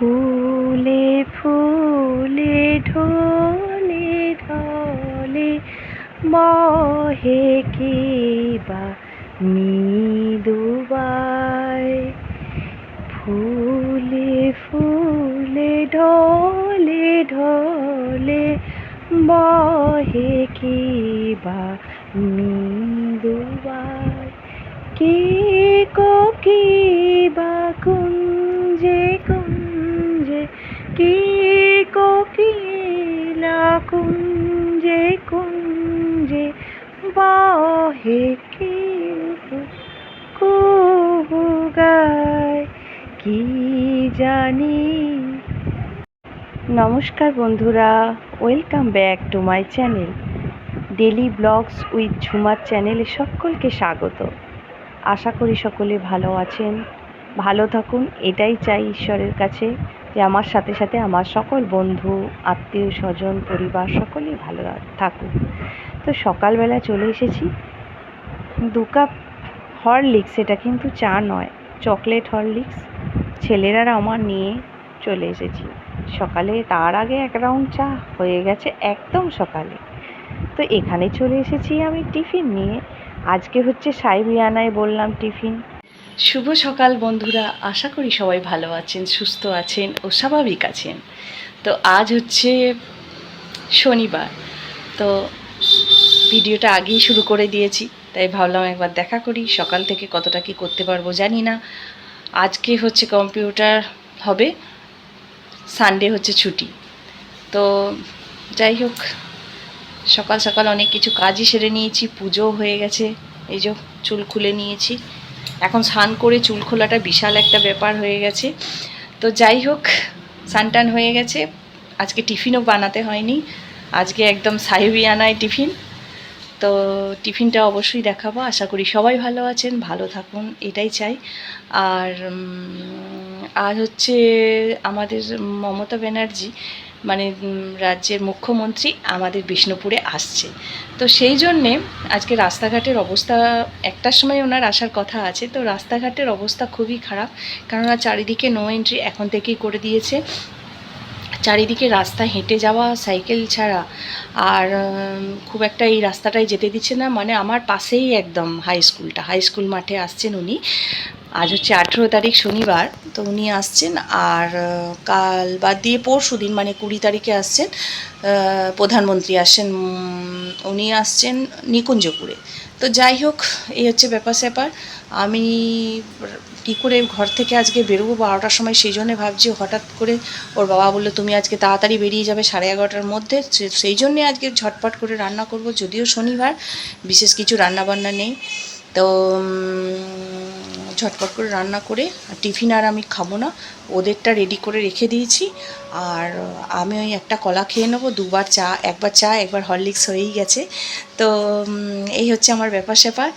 ফুলে ফুলে, ঢলে ঢলে, বহে কি বা মৃদুবাই ফুলে ফুলে, ঢলে ঢলে, বহে কি বা মৃদুবাই কে গায় কি জানি? নমস্কার বন্ধুরা, welcome back to my channel. Daily blogs with ঝুমার চ্যানেলে সকলকে স্বাগত। আশা করি সকলে ভালো আছেন, ভালো থাকুন, এটাই চাই ঈশ্বরের কাছে যে আমার সাথে সাথে আমার সকল বন্ধু, আত্মীয়, স্বজন, পরিবার সকলেই ভালো থাকুক। তো সকালবেলা চলে এসেছি। দু কাপ হরলিক্স, এটা কিন্তু চা নয় চকলেট, হরলিক্স ছেলেরা আমার নিয়ে চলে এসেছি সকালে তার আগে এক রাউন্ড চা, হয়ে গেছে একদম সকালে। তো এখানে চলে এসেছি আমি টিফিন নিয়ে। আজকে হচ্ছে সাইবিয়ানায় বললাম টিফিন। শুভ সকাল বন্ধুরা, আশা করি সবাই ভালো আছেন, সুস্থ আছেন ও স্বাভাবিক আছেন। তো আজ হচ্ছে শনিবার। তো ভিডিওটা আগেই শুরু করে দিয়েছি। তাই ভাবলাম একবার দেখা করি, সকাল থেকে কতটা কি করতে পারব জানি না। আজকে হচ্ছে কম্পিউটার হবে, সানডে হচ্ছে ছুটি। তো যাই হোক, সকাল সকাল অনেক কিছু কাজই সেরে নিয়েছি পুজো হয়ে গেছে, এই যে চুল খুলে নিয়েছি। এখন স্নান করে চুল খোলাটা বিশাল একটা ব্যাপার হয়ে গেছে। তো যাই হোক সানটান হয়ে গেছে, আজকে টিফিনও বানাতে হয়নি, আজকে একদম সাহেবিয়ানায় টিফিন। তো টিফিনটা অবশ্যই দেখাবো। আশা করি সবাই ভালো আছেন, ভালো থাকুন, এটাই চাই। আর আর হচ্ছে আমাদের মমতা ব্যানার্জি মানে রাজ্যের মুখ্যমন্ত্রী আমাদের বিষ্ণুপুরে আসছে। তো সেই জন্যে আজকে রাস্তাঘাটের অবস্থা, একটার সময় ওনার আসার কথা আছে, তো রাস্তাঘাটের অবস্থা খুবই খারাপ। কেননা চারিদিকে নো এন্ট্রি এখন থেকেই করে দিয়েছে। চারিদিকে রাস্তা হেঁটে যাওয়া, সাইকেল ছাড়া। আর খুব একটা এই রাস্তাটায় যেতে দিচ্ছে না। মানে আমার পাশেই একদম হাই স্কুলটা হাই স্কুল মাঠে আসছেন উনি। আজ হচ্ছে আঠেরো তারিখ শনিবার। তো উনি আসছেন আর কাল বাদ দিয়ে পরশু দিন মানে কুড়ি তারিখে আসছেন প্রধানমন্ত্রী আসছেন উনি আসছেন নিকুঞ্জপুরে। তো যাই হোক, এই হচ্ছে ব্যাপার স্যাপার আমি কী করে ঘর থেকে আজকে বেরোবো বারোটার সময় সেই জন্যে ভাবছি, হঠাৎ করে ওর বাবা বলল, তুমি আজকে তাড়াতাড়ি বেরিয়ে যাবে সাড়ে এগারোটার মধ্যে সেই জন্যে আজকে ঝটপট করে রান্না করব, যদিও শনিবার, বিশেষ কিছু রান্না বান্না নেই। তো ঝটপট করে রান্না করে, টিফিন আর আমি খাব না, ওদেরটা রেডি করে রেখে দিয়েছি, আর আমি ওই একটা কলা খেয়ে নেব, দুবার চা, একবার চা, একবার হরলিক্স হয়েই গেছে। তো এই হচ্ছে আমার ব্যাপার স্যাপার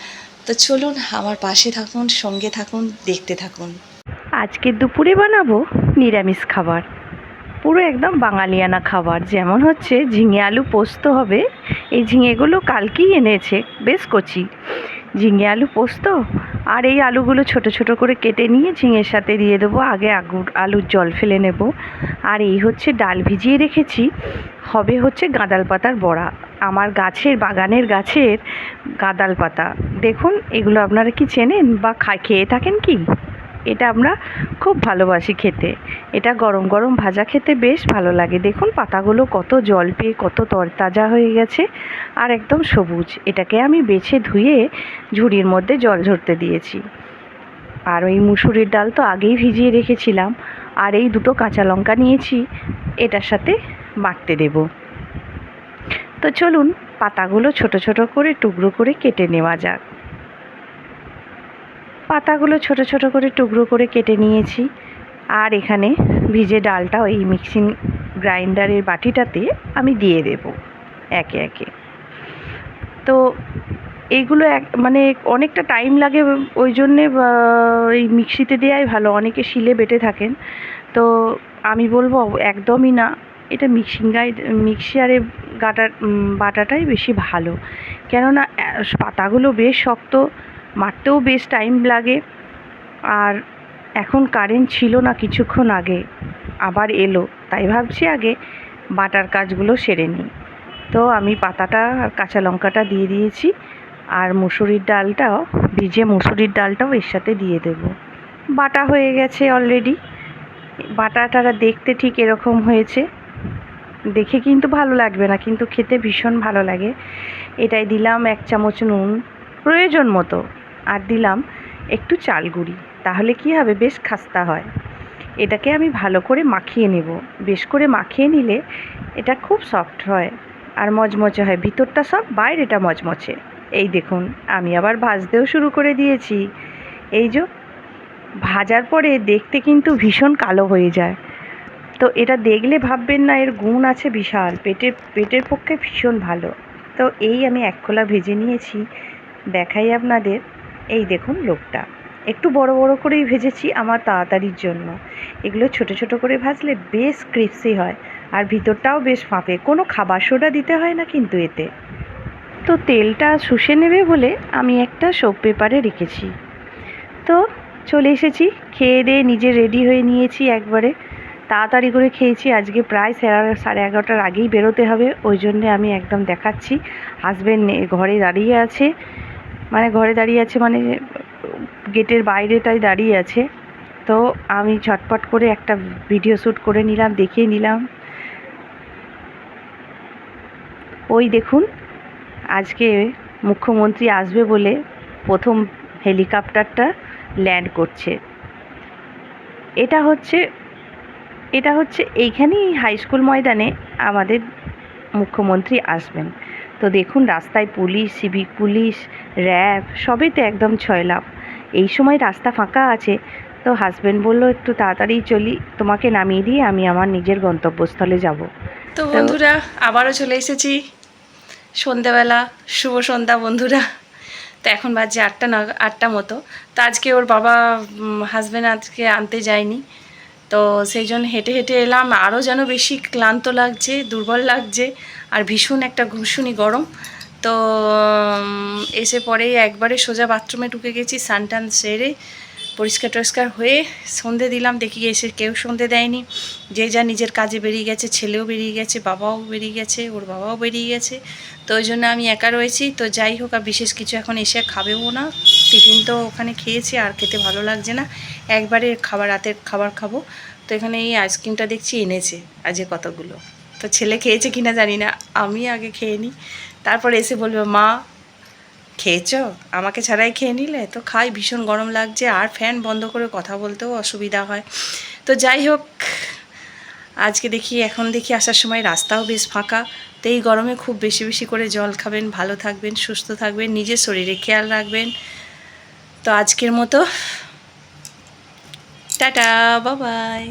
তো চলুন আমার পাশে থাকুন, সঙ্গে থাকুন, দেখতে থাকুন। আজকে দুপুরে বানাবো নিরামিষ খাবার। পুরো একদম বাঙালিয়ানা খাবার। যেমন হচ্ছে ঝিঙে আলু পোস্ত হবে। এই ঝিঙেগুলো কালকেই এনেছে, বেশ কচি। ঝিঙে আলু পোস্ত আর এই আলুগুলো ছোট ছোট করে কেটে নিয়ে ঝিঙের সাথে দিয়ে দেবো। আগে আগুর, আলুর জল ফেলে নেব। আর এই হচ্ছে ডাল ভিজিয়ে রেখেছি। হবে হচ্ছে গাঁদাল পাতার বড়া। আমার গাছের বাগানের গাছের গাঁদাল পাতা। দেখুন, এগুলো আপনারা কি চেনেন বা খা, খেয়ে থাকেন কি? এটা আমরা খুব ভালোবাসি খেতে। এটা গরম গরম ভাজা খেতে বেশ ভালো লাগে। দেখুন, পাতাগুলো কত জল পেয়ে কত তরতাজা হয়ে গেছে আর একদম সবুজ। এটাকে আমি বেছে ধুয়ে ঝুড়ির মধ্যে জল ঝরতে দিয়েছি। আর ওই মুসুরির ডাল তো আগেই ভিজিয়ে রেখেছিলাম। আর এই দুটো কাঁচা লঙ্কা নিয়েছি। এটার সাথে বাটতে দেব। তো চলুন পাতাগুলো ছোট ছোট করে টুকরো করে কেটে নেওয়া যাক। পাতাগুলো ছোট ছোট করে টুকরো করে কেটে নিয়েছি। আর এখানে ভিজে ডালটা ওই মিক্সিং গ্রাইন্ডারের বাটিটাতে আমি দিয়ে দেব একে একে। তো এইগুলো এক মানে অনেকটা টাইম লাগে ওই জন্যে এই মিক্সিতে দেওয়াই ভালো। অনেকে শিলে বেটে থাকেন। তো আমি বলব, একদমই না। এটা মিক্সিং গাইড মিক্সারে গাটা উম, বাটাটাই বেশি ভালো। কেননা পাতাগুলো বেশ শক্ত মারতেও বেশ টাইম লাগে। আর এখন কারেন্ট ছিল না কিছুক্ষণ আগে আবার এলো। তাই ভাবছি আগে বাটার কাজগুলো সেরে নিই। তো আমি পাতাটা আর কাঁচা লঙ্কাটা দিয়ে দিয়েছি আর মুসুরির ডালটাও ভিজে মুসুরির ডালটাও এর সাথে দিয়ে দেব। বাটা হয়ে গেছে অলরেডি। বাটাটা দেখতে ঠিক এরকম হয়েছে। দেখে কিন্তু ভালো লাগবে না, কিন্তু খেতে ভীষণ ভালো লাগে। এটাই দিলাম এক চামচ নুন, প্রয়োজন মতো। আর দিলাম একটু চাল গুঁড়ি, তাহলে কি হবে? বেশ খাস্তা হয়। এটাকে আমি ভালো করে মাখিয়ে নেব। বেশ করে মাখিয়ে নিলে এটা খুব সফট হয় আর মচমচে হয়। ভিতরটা সব বাইরেটা মচমচে এই দেখুন, আমি আবার ভাজতেও শুরু করে দিয়েছি। এই যে, ভাজার পরে দেখতে কিন্তু ভীষণ কালো হয়ে যায়। তো এটা দেখলে ভাববেন না, এর গুণ আছে বিশাল। পেটের পেটের পক্ষে ভীষণ ভালো। তো এই আমি এক খোলা ভেজে নিয়েছি, দেখাই আপনাদের। এই দেখুন লোকটা। একটু বড় বড় করেই ভেজেছি আমার তাড়াতাড়ির জন্য। এগুলো ছোট ছোট করে ভাজলে বেশ ক্রিপসি হয়, আর ভিতরটাও বেশ ফাঁপে। কোনো খাবার সোডা দিতে হয় না কিন্তু এতে। তো তেলটা শুষে নেবে বলে আমি একটা সোপ পেপারে রেখেছি। তো চলে এসেছি, খেয়ে দিয়ে নিজে রেডি হয়ে নিয়েছি একবারে। তাড়াতাড়ি করে খেয়েছি। আজকে প্রায় সাড়ে সাড়ে এগারোটার আগেই বেরোতে হবে। ওই জন্যে আমি একদম দেখাচ্ছি। হাজব্যান্ড ঘরে দাঁড়িয়ে আছে। মানে ঘরে দাঁড়িয়ে আছে মানে গেটের বাইরেটাই দাঁড়িয়ে আছে। তো আমি ঝটপট করে একটা ভিডিও শ্যুট করে নিলাম, দেখিয়ে নিলাম। ওই দেখুন, আজকে মুখ্যমন্ত্রী আসবে বলে প্রথম হেলিকপ্টারটা ল্যান্ড করছে। এটা হচ্ছে এটা হচ্ছে এইখানেই হাই স্কুল ময়দানে আমাদের মুখ্যমন্ত্রী আসবেন। তো দেখুন রাস্তায় পুলিশ সিভিক পুলিশ র্যাব সবেতে একদম ছয়লাভ এই সময় রাস্তা ফাঁকা আছে তো হাজব্যান্ড বলল একটু তাড়াতাড়ি চলি তোমাকে নামিয়ে দিয়ে আমি আমার নিজের গন্তব্যস্থলে যাব। তো বন্ধুরা আবারও চলে এসেছি। সন্ধ্যাবেলা শুভ সন্ধ্যা বন্ধুরা। তো এখন বাজে আটটা না আটটা মতো। তো আজকে ওর বাবা হাজব্যান্ড আজকে আনতে যায়নি। তো সেই জন্য হেঁটে হেঁটে এলাম। আরও যেন বেশি ক্লান্ত লাগছে, দুর্বল লাগছে আর ভীষণ একটা ঘুষুনি গরম। তো এসে পরে একবারে সোজা বাথরুমে ঢুকে গেছি সানটান সেরে পরিষ্কার টরিষ্কার হয়ে সন্ধে দিলাম, দেখি এসে কেউ সন্ধে দেয়নি। যে যা নিজের কাজে বেরিয়ে গেছে, ছেলেও বেরিয়ে গেছে, বাবাও বেরিয়ে গেছে, ওর বাবাও বেরিয়ে গেছে। তো ওই জন্য আমি একা রয়েছি। তো যাই হোক, আর বিশেষ কিছু এখন এসে খাবেও না। টিফিন তো ওখানে খেয়েছি, আর খেতে ভালো লাগছে না। একবারে খাবার, রাতের খাবার খাব। তো এখানে এই আইসক্রিমটা দেখছি এনেছে আজকে কতগুলো। তো ছেলে খেয়েছে কিনা জানি না, আমি আগে খেয়ে নিই। তারপর এসে বলবে, মা খেয়েছো? আমাকে ছাড়াই খেয়ে নিলে? তো খাই, ভীষণ গরম লাগছে। আর ফ্যান বন্ধ করে কথা বলতেও অসুবিধা হয়। তো যাই হোক, আজকে দেখি, এখন দেখি আসার সময় রাস্তাও বেশ ফাঁকা। তো এই গরমে খুব বেশি বেশি করে জল খাবেন, ভালো থাকবেন, সুস্থ থাকবেন, নিজের শরীরে খেয়াল রাখবেন। তো আজকের মতো, টাটা, বাবাই।